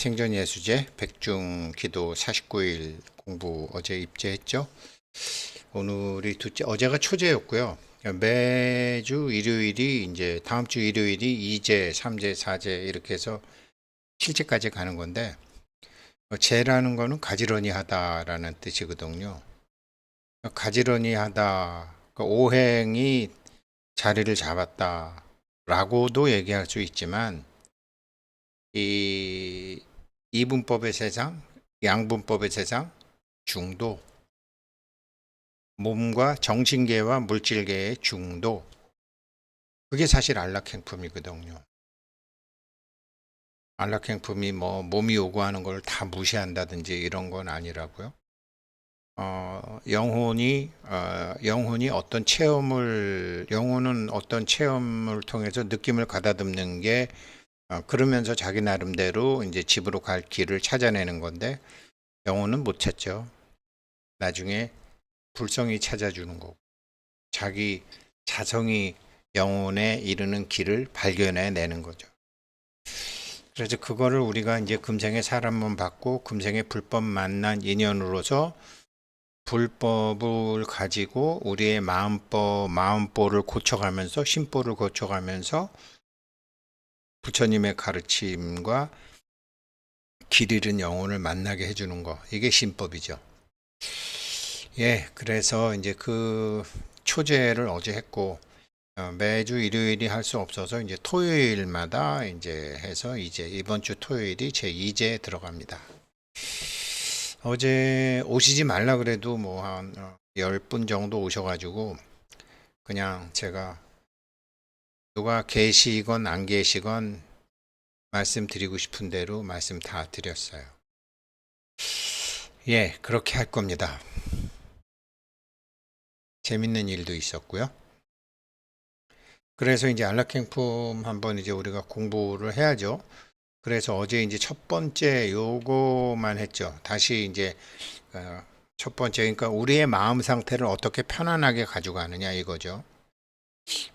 생존예수제 백중 기도 49일 공부 어제 입제했죠. 오늘이 둘째 어제가 초제였고요. 매주 일요일이 이제 다음 주 일요일이 2제, 3제, 4제 이렇게 해서 7제까지 가는 건데 어, 제라는 거는 가지런히 하다라는 뜻이거든요. 가지런히 하다, 그 오행이 자리를 잡았다라고도 얘기할 수 있지만 이 이분법의 세상, 양분법의 세상, 중도, 몸과 정신계와 물질계의 중도, 그게 사실 안락행품이거든요. 안락행품이 뭐 몸이 요구하는 걸 다 무시한다든지 이런 건 아니라고요. 어, 영혼이 어, 영혼이 어떤 체험을 영혼은 어떤 체험을 통해서 느낌을 가다듬는 게 어, 그러면서 자기 나름대로 이제 집으로 갈 길을 찾아내는 건데 영혼은 못 찾죠. 나중에 불성이 찾아주는 거고 자기 자성이 영혼에 이르는 길을 발견해 내는 거죠. 그래서 그거를 우리가 이제 금생의 사람만 받고 금생의 불법 만난 인연으로서 불법을 가지고 우리의 마음법, 마음보를 고쳐가면서 심보를 고쳐가면서 부처님의 가르침과 길 잃은 영혼을 만나게 해주는 거 이게 신법이죠. 예, 그래서 이제 그 초제를 어제 했고 어, 매주 일요일이 할 수 없어서 이제 토요일마다 이제 해서 이제 이번 주 토요일이 제 2제 들어갑니다. 어제 오시지 말라 그래도 뭐 한 10분 정도 오셔가지고 그냥 제가 누가 계시건 안 계시건 말씀드리고 싶은 대로 말씀 다 드렸어요. 예, 그렇게 할 겁니다. 재밌는 일도 있었고요. 그래서 이제 안락행품 한번 이제 우리가 공부를 해야죠. 그래서 어제 이제 첫 번째 요거만 했죠. 다시 이제 어, 첫 번째 그러니까 우리의 마음 상태를 어떻게 편안하게 가져가느냐 이거죠.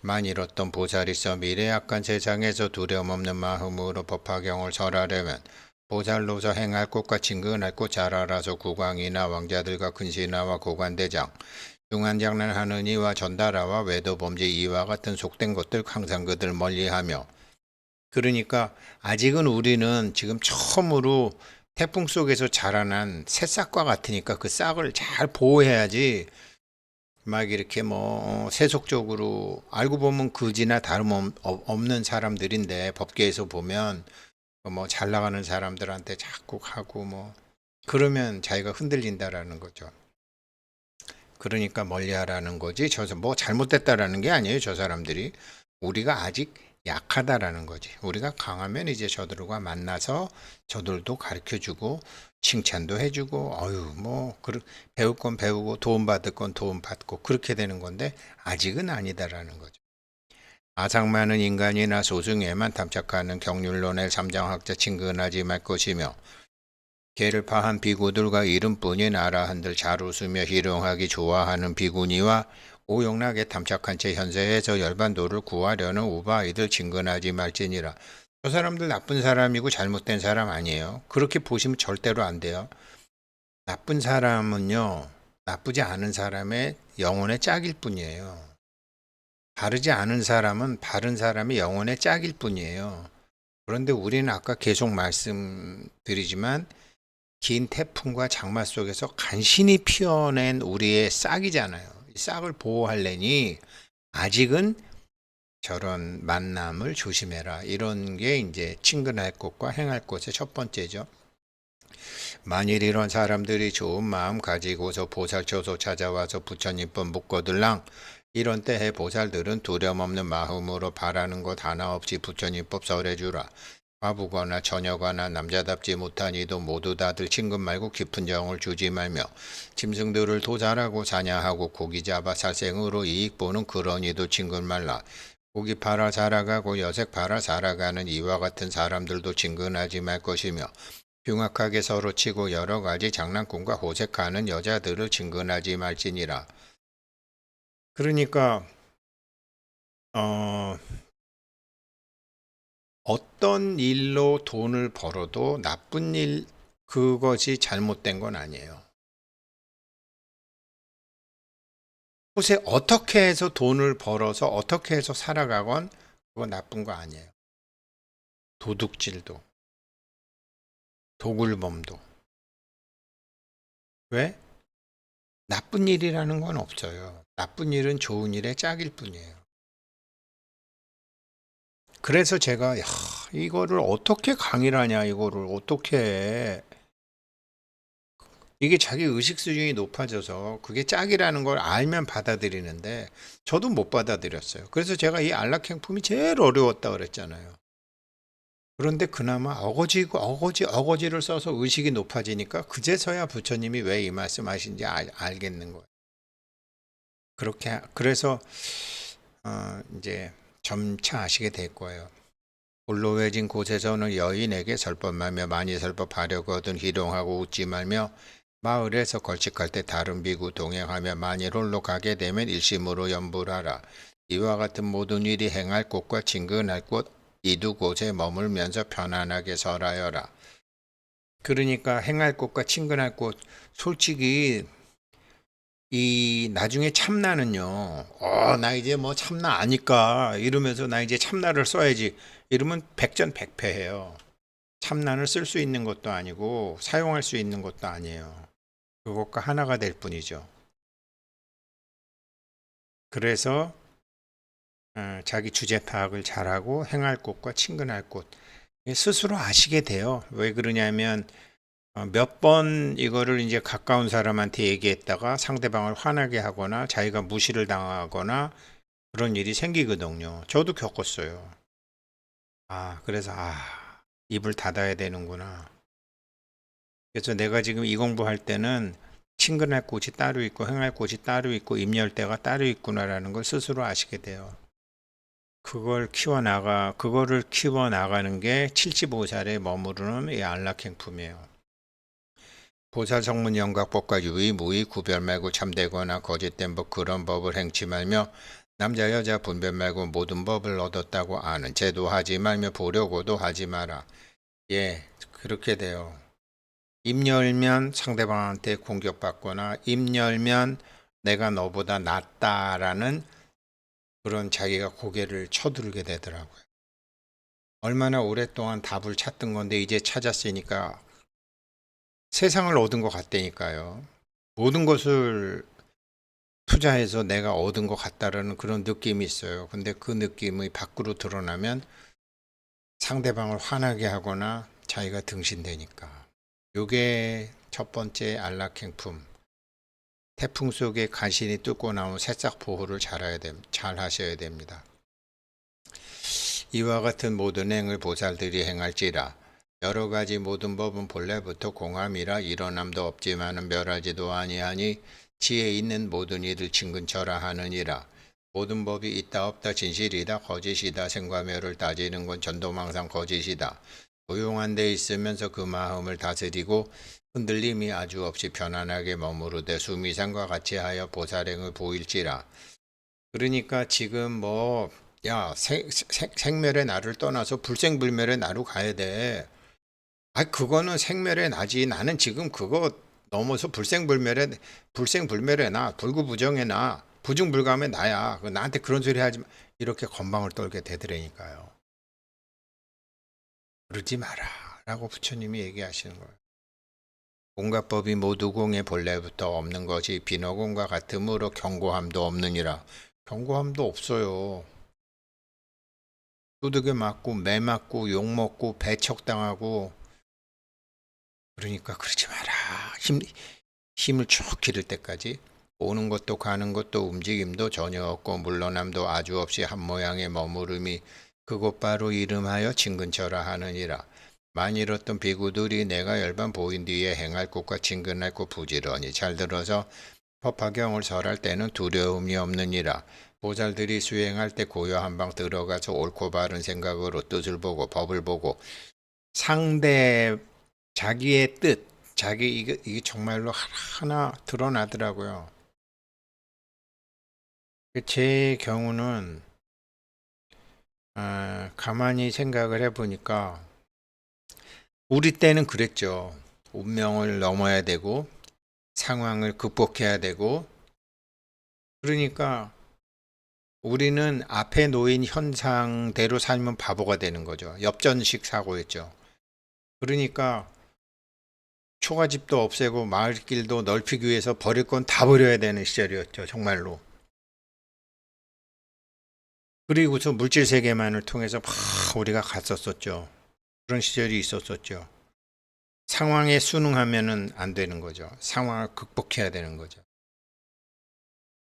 만 잃었던 보살이 있어 미래 약간 세상에서 두려움 없는 마음으로 법화경을 절하려면 보살로서 행할 꽃과 친근할 꽃잘 알아서 국왕이나 왕자들과 근신하와 고관대장 중한장난하는 이와 전달하와 외도범죄 이와 같은 속된 것들 항상 그들 멀리하며. 그러니까 아직은 우리는 지금 처음으로 태풍 속에서 자라난 새싹과 같으니까 그 싹을 잘 보호해야지 막 이렇게 뭐 세속적으로 알고 보면 그지나 다름없는 사람들인데 법계에서 보면 뭐 잘 나가는 사람들한테 자꾸 하고 뭐 그러면 자기가 흔들린다라는 거죠. 그러니까 멀리하라는 거지. 저서 뭐 잘못됐다라는 게 아니에요. 저 사람들이 우리가 아직 약하다라는 거지. 우리가 강하면 이제 저들과 만나서 저들도 가르쳐 주고 칭찬도 해주고 어유 뭐 그르, 배울 건 배우고 도움 받을 건 도움 받고 그렇게 되는 건데 아직은 아니다라는 거죠. 아상 많은 인간이나 소승에만 탐착하는 경률론의 삼장학자 친근하지 말 것이며 개를 파한 비구들과 이름뿐인 아라한들 잘 웃으며 희롱하기 좋아하는 비구니와 오용락에 탐착한 채 현세에서 열반도를 구하려는 우바이들 진근하지 말지니라. 저 사람들 나쁜 사람이고 잘못된 사람 아니에요. 그렇게 보시면 절대로 안 돼요. 나쁜 사람은요, 나쁘지 않은 사람의 영혼의 짝일 뿐이에요. 바르지 않은 사람은 바른 사람의 영혼의 짝일 뿐이에요. 그런데 우리는 아까 계속 말씀드리지만 긴 태풍과 장마 속에서 간신히 피어낸 우리의 싹이잖아요. 이 싹을 보호하려니 아직은 저런 만남을 조심해라. 이런 게 이제 친근할 곳과 행할 곳의 첫 번째죠. 만일 이런 사람들이 좋은 마음 가지고서 보살초소 찾아와서 부처님법 묻거들랑 이런 때에 보살들은 두려움 없는 마음으로 바라는 것 하나 없이 부처님법 설해주라. 과부거나 처녀거나 남자답지 못한 이도 모두 다들 친근 말고 깊은 정을 주지 말며 짐승들을 도살하고 사냥하고 고기 잡아 살생으로 이익 보는 그런 이도 친근 말라. 고기 팔아 살아가고 여색 팔아 살아가는 이와 같은 사람들도 친근하지 말 것이며 흉악하게 서로 치고 여러 가지 장난꾼과 호색하는 여자들을 친근하지 말지니라. 그러니까 어 어떤 일로 돈을 벌어도 나쁜 일 그것이 잘못된 건 아니에요. 혹시 어떻게 해서 돈을 벌어서 어떻게 해서 살아가건 그건 나쁜 거 아니에요. 도둑질도 도굴범도 왜? 나쁜 일이라는 건 없어요. 나쁜 일은 좋은 일의 짝일 뿐이에요. 그래서 제가 야, 이거를 어떻게 강의를 하냐 이거를 어떻게 해. 이게 자기 의식 수준이 높아져서 그게 짝이라는 걸 알면 받아들이는데 저도 못 받아들였어요. 그래서 제가 이 안락행품이 제일 어려웠다 그랬잖아요. 그런데 그나마 어거지고 어거지 어거지를 써서 의식이 높아지니까 그제서야 부처님이 왜 이 말씀하신지 알, 알겠는 거예요. 그렇게 하- 그래서 어, 이제 점차 아시게 될 거예요. 홀로해진 곳에서는 여인에게 설법하며 많이 설법하려거든 희롱하고 웃지 말며 마을에서 걸식할 때 다른 비구 동행하며 만일 홀로 가게 되면 일심으로 염불하라. 이와 같은 모든 일이 행할 곳과 친근할 곳 이두 곳에 머물면서 편안하게 설하여라. 그러니까 행할 곳과 친근할 곳 솔직히 이 나중에 참나는요. 어, 나 이제 뭐 참나 아니까 이러면서 나 이제 참나를 써야지. 이러면 백전백패해요. 참나를 쓸 수 있는 것도 아니고 사용할 수 있는 것도 아니에요. 그것과 하나가 될 뿐이죠. 그래서 어, 자기 주제 파악을 잘하고 행할 곳과 친근할 곳 스스로 아시게 돼요. 왜 그러냐면 어, 몇번 이거를 이제 가까운 사람한테 얘기했다가 상대방을 화나게 하거나 자기가 무시를 당하거나 그런 일이 생기거든요. 저도 겪었어요. 아, 그래서 아, 입을 닫아야 되는구나. 그래서 내가 지금 이 공부할 때는 친근할 곳이 따로 있고 행할 곳이 따로 있고 입열 때가 따로 있구나라는 걸 스스로 아시게 돼요. 그걸 키워 나가 그거를 키워 나가는 게 75살에 머무르는 이 안락행품이에요. 보살 성문 영각법과 유의 무의 구별 말고 참되거나 거짓된 법 그런 법을 행치 말며 남자 여자 분별 말고 모든 법을 얻었다고 아는 제도 하지 말며 보려고도 하지 마라. 예, 그렇게 돼요. 입 열면 상대방한테 공격받거나 입 열면 내가 너보다 낫다라는 그런 자기가 고개를 쳐들게 되더라고요. 얼마나 오랫동안 답을 찾던 건데 이제 찾았으니까 세상을 얻은 것 같다니까요. 모든 것을 투자해서 내가 얻은 것 같다라는 그런 느낌이 있어요. 근데 그 느낌이 밖으로 드러나면 상대방을 화나게 하거나 자기가 등신되니까. 요게 첫 번째 안락행품. 태풍 속에 간신히 뚫고 나온 새싹 보호를 잘해야 됩, 잘 하셔야 됩니다. 이와 같은 모든 행을 보살들이 행할지라 여러 가지 모든 법은 본래부터 공함이라 일어남도 없지만은 멸하지도 아니하니 지혜 있는 모든 이들 친근처라 하느니라 모든 법이 있다 없다 진실이다 거짓이다 생과멸을 따지는 건 전도망상 거짓이다 조용한 데 있으면서 그 마음을 다스리고 흔들림이 아주 없이 편안하게 머무르되 수미상과 같이 하여 보살행을 보일지라 그러니까 지금 뭐 야, 생, 생, 생멸의 날을 떠나서 불생불멸의 나로 가야 돼. 아, 그거는 생멸의 나지. 나는 지금 그거 넘어서 불생불멸의 불생불멸의 나, 불구부정의 나, 부중불감의 나야. 그 나한테 그런 소리 하지 마. 이렇게 건방을 떨게 되더라니까요. 그러지 마라. 라고 부처님이 얘기하시는 거예요. 온갖 법이 모두 공의 본래부터 없는 것이 비너공과 같으므로 경고함도 없느니라. 경고함도 없어요. 두둑에 맞고 매 맞고 욕 먹고 배척당하고 그러니까 그러지 마라 힘 힘을 쭉 기를 때까지 오는 것도 가는 것도 움직임도 전혀 없고 물러남도 아주 없이 한 모양의 머무름이 그곳 바로 이름하여 친근처라 하느니라 만일 어떤 비구들이 내가 열반 보인 뒤에 행할 곳과 친근할 곳 부지런히 잘 들어서 법화경을 설할 때는 두려움이 없느니라 보살들이 수행할 때 고요 한 방 들어가서 옳고 바른 생각으로 뜻을 보고 법을 보고 상대 자기의 뜻, 자기 이게, 이게 정말로 하나 드러나더라고요. 제 경우는 아, 가만히 생각을 해보니까 우리 때는 그랬죠. 운명을 넘어야 되고 상황을 극복해야 되고 그러니까 우리는 앞에 놓인 현상대로 살면 바보가 되는 거죠. 엽전식 사고였죠. 그러니까 초가집도 없애고 마을길도 넓히기 위해서 버릴 건 다 버려야 되는 시절이었죠. 정말로. 그리고서 물질 세계만을 통해서 막 우리가 갔었었죠. 그런 시절이 있었었죠. 상황에 순응하면은 안 되는 거죠. 상황을 극복해야 되는 거죠.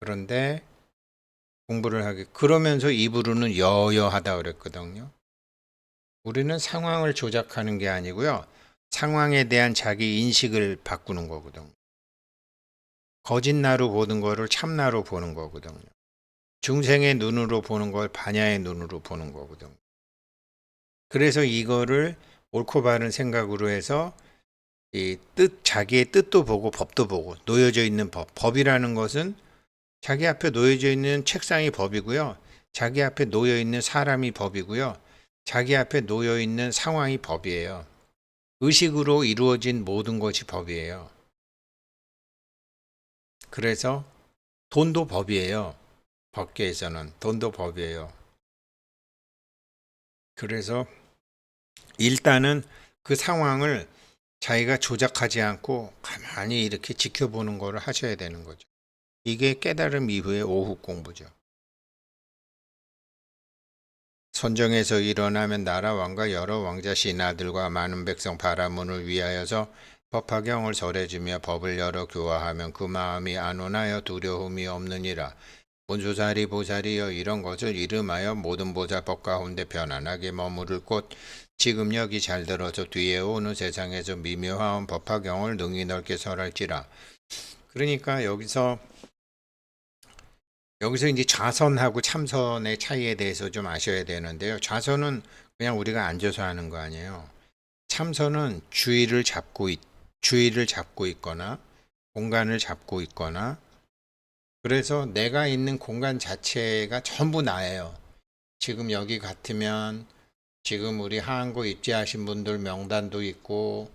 그런데 공부를 하기 그러면서 입으로는 여여하다 그랬거든요. 우리는 상황을 조작하는 게 아니고요. 상황에 대한 자기 인식을 바꾸는 거거든요. 거짓나루 보는 거를 참나로 보는 거거든요. 중생의 눈으로 보는 걸 반야의 눈으로 보는 거거든요. 그래서 이거를 옳고 바른 생각으로 해서 이 뜻, 자기의 뜻도 보고 법도 보고 놓여져 있는 법. 법이라는 것은 자기 앞에 놓여져 있는 책상이 법이고요. 자기 앞에 놓여 있는 사람이 법이고요. 자기 앞에 놓여 있는 상황이 법이에요. 의식으로 이루어진 모든 것이 법이에요. 그래서 돈도 법이에요. 법계에서는 돈도 법이에요. 그래서 일단은 그 상황을 자기가 조작하지 않고 가만히 이렇게 지켜보는 거를 하셔야 되는 거죠. 이게 깨달음 이후의 오후 공부죠. 선정에서 일어나면 나라 왕과 여러 왕자 신하들과 많은 백성 바라문을 위하여서 법화경을 설해주며 법을 열어 교화하면 그 마음이 안온하여 두려움이 없느니라. 문수사리 보살이여 이런 것을 이름하여 모든 보살법 가운데 편안하게 머무를 곳 지금 여기 잘 들어서 뒤에 오는 세상에서 미묘한 법화경을 능히 넓게 설할지라. 그러니까 여기서 여기서 이제 좌선하고 참선의 차이에 대해서 좀 아셔야 되는데요. 좌선은 그냥 우리가 앉아서 하는 거 아니에요. 참선은 주의를 잡고 있, 주의를 잡고 있거나 공간을 잡고 있거나 그래서 내가 있는 공간 자체가 전부 나예요. 지금 여기 같으면 지금 우리 하한고 입지하신 분들 명단도 있고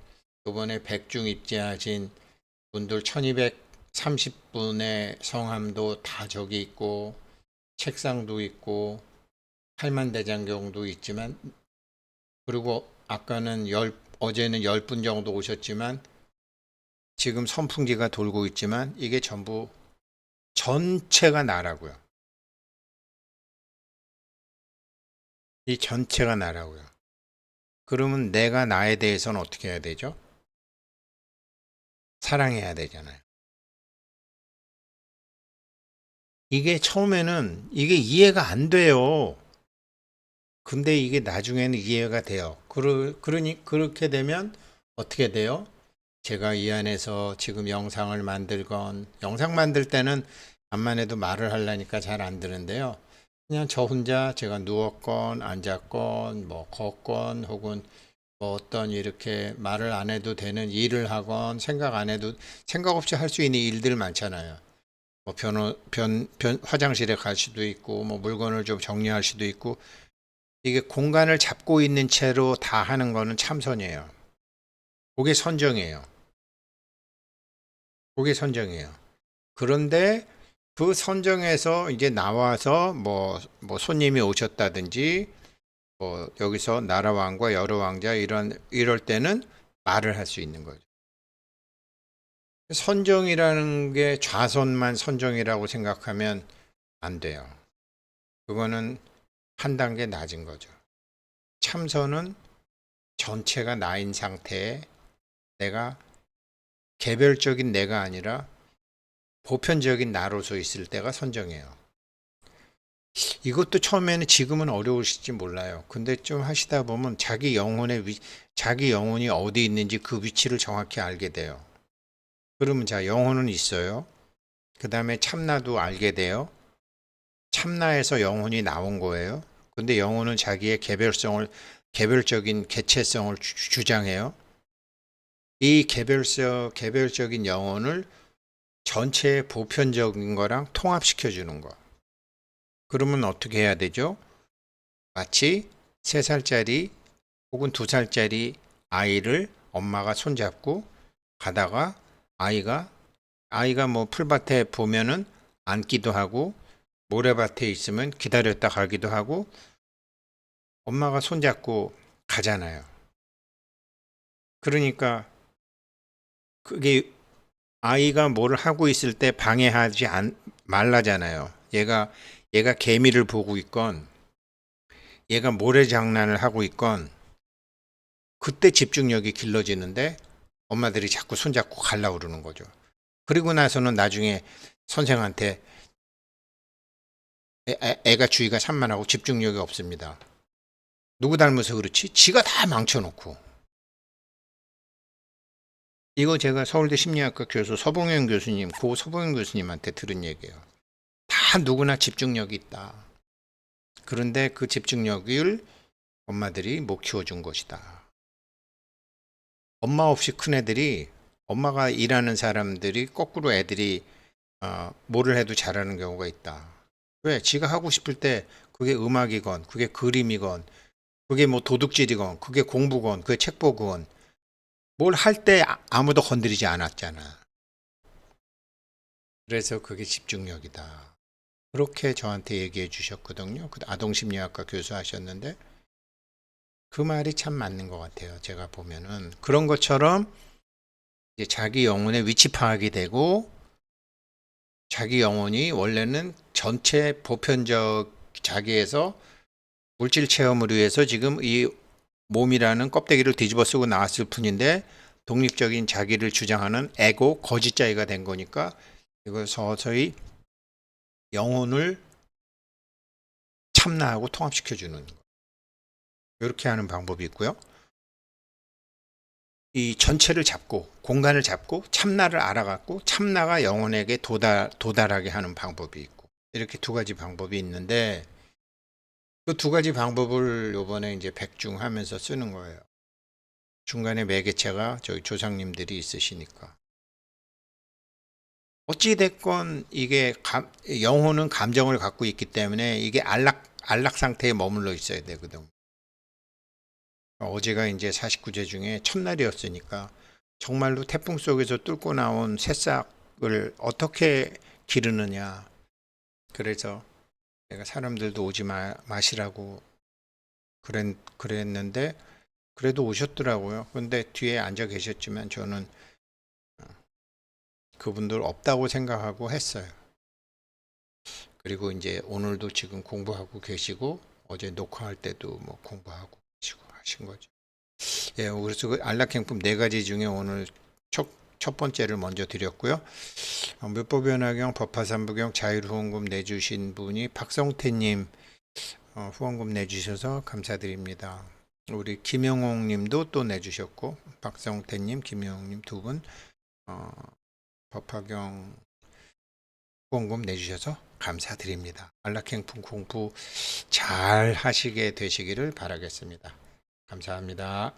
이번에 백중 입지하신 분들 1230분의 성함도 다 저기 있고 책상도 있고 팔만대장경도 있지만 그리고 아까는 열 어제는 열분 정도 오셨지만 지금 선풍기가 돌고 있지만 이게 전부 전체가 나라고요. 이 전체가 나라고요. 그러면 내가 나에 대해서는 어떻게 해야 되죠? 사랑해야 되잖아요. 이게 처음에는 이게 이해가 안 돼요. 근데 이게 나중에는 이해가 돼요. 그러, 그러니 그렇게 되면 어떻게 돼요? 제가 이 안에서 지금 영상을 만들건 영상 만들 때는 암만 해도 말을 하려니까 잘안 되는데요. 그냥 저 혼자 제가 누웠건 앉았건 뭐 걷건 혹은 뭐 어떤 이렇게 말을 안 해도 되는 일을 하건 생각 안 해도 생각 없이 할 수 있는 일들 많잖아요. 뭐 변호 변, 변 화장실에 갈 수도 있고 뭐 물건을 좀 정리할 수도 있고 이게 공간을 잡고 있는 채로 다 하는 거는 참선이에요. 그게 선정이에요. 그게 선정이에요. 그런데 그 선정에서 이제 나와서 뭐, 뭐 손님이 오셨다든지 뭐 여기서 나라 왕과 여러 왕자 이런 이럴 때는 말을 할 수 있는 거죠. 선정이라는 게 좌선만 선정이라고 생각하면 안 돼요. 그거는 한 단계 낮은 거죠. 참선은 전체가 나인 상태에 내가 개별적인 내가 아니라 보편적인 나로서 있을 때가 선정이에요. 이것도 처음에는 지금은 어려우실지 몰라요. 근데 좀 하시다 보면 자기 영혼의 위, 자기 영혼이 어디 있는지 그 위치를 정확히 알게 돼요. 그러면 자, 영혼은 있어요. 그 다음에 참나도 알게 돼요. 참나에서 영혼이 나온 거예요. 근데 영혼은 자기의 개별성을, 개별적인 개체성을 주, 주장해요. 이 개별성, 개별적인 영혼을 전체의 보편적인 거랑 통합시켜 주는 거. 그러면 어떻게 해야 되죠? 마치 3살짜리 혹은 2살짜리 아이를 엄마가 손잡고 가다가 아이가 아이가 뭐 풀밭에 보면은 앉기도 하고 모래밭에 있으면 기다렸다 가기도 하고 엄마가 손잡고 가잖아요. 그러니까 그게 아이가 뭘 하고 있을 때 방해하지 않, 말라잖아요. 얘가 얘가 개미를 보고 있건 얘가 모래 장난을 하고 있건 그때 집중력이 길러지는데 엄마들이 자꾸 손잡고 가려고 그러는 거죠. 그리고 나서는 나중에 선생한테 애, 애- 애 가 주의가 산만하고 집중력이 없습니다. 누구 닮아서 그렇지? 지가 다 망쳐놓고. 이거 제가 서울대 심리학과 교수 서봉현 교수님, 고 서봉현 교수님한테 들은 얘기예요. 다 누구나 집중력이 있다. 그런데 그 집중력을 엄마들이 못 키워준 것이다. 엄마 없이 큰 애들이 엄마가 일하는 사람들이 거꾸로 애들이 어, 뭐를 해도 잘하는 경우가 있다. 왜? 지가 하고 싶을 때 그게 음악이건 그게 그림이건 그게 뭐 도둑질이건 그게 공부건 그게 책 보건 뭘 할 때 아무도 건드리지 않았잖아. 그래서 그게 집중력이다. 그렇게 저한테 얘기해 주셨거든요. 그 아동심리학과 교수 하셨는데 그 말이 참 맞는 것 같아요. 제가 보면은 그런 것처럼 이제 자기 영혼의 위치 파악이 되고 자기 영혼이 원래는 전체 보편적 자기에서 물질 체험을 위해서 지금 이 몸이라는 껍데기를 뒤집어 쓰고 나왔을 뿐인데 독립적인 자기를 주장하는 에고 거짓자이가 된 거니까 이걸 서서히 영혼을 참나하고 통합시켜 주는 거. 이렇게 하는 방법이 있고요. 이 전체를 잡고 공간을 잡고 참나를 알아갖고 참나가 영혼에게 도달 도달하게 하는 방법이 있고 이렇게 두 가지 방법이 있는데 그 두 가지 방법을 요번에 이제 백중하면서 쓰는 거예요. 중간에 매개체가 저희 조상님들이 있으시니까. 어찌 됐건 이게 감, 영혼은 감정을 갖고 있기 때문에 이게 안락 안락 상태에 머물러 있어야 되거든. 어제가 이제 49제 중에 첫날이었으니까 정말로 태풍 속에서 뚫고 나온 새싹을 어떻게 기르느냐. 그래서 내가 사람들도 오지 마, 마시라고 그랬, 그랬는데 그래도 오셨더라고요. 근데 뒤에 앉아 계셨지만 저는 어, 그분들 없다고 생각하고 했어요. 그리고 이제 오늘도 지금 공부하고 계시고 어제 녹화할 때도 뭐 공부하고 계시고 하신 거죠. 예, 그래서 그 안락행품 네 가지 중에 오늘 첫, 첫 번째를 먼저 드렸고요. 어, 물법연화경 법화삼부경 자율후원금 내주신 분이 박성태님 어, 후원금 내주셔서 감사드립니다. 우리 김영옥 님도 또 내주셨고 박성태 님, 김영옥 님 두 분 어, 법화경 후원금 내주셔서 감사드립니다. 안락행품 공부 잘 하시게 되시기를 바라겠습니다. 감사합니다.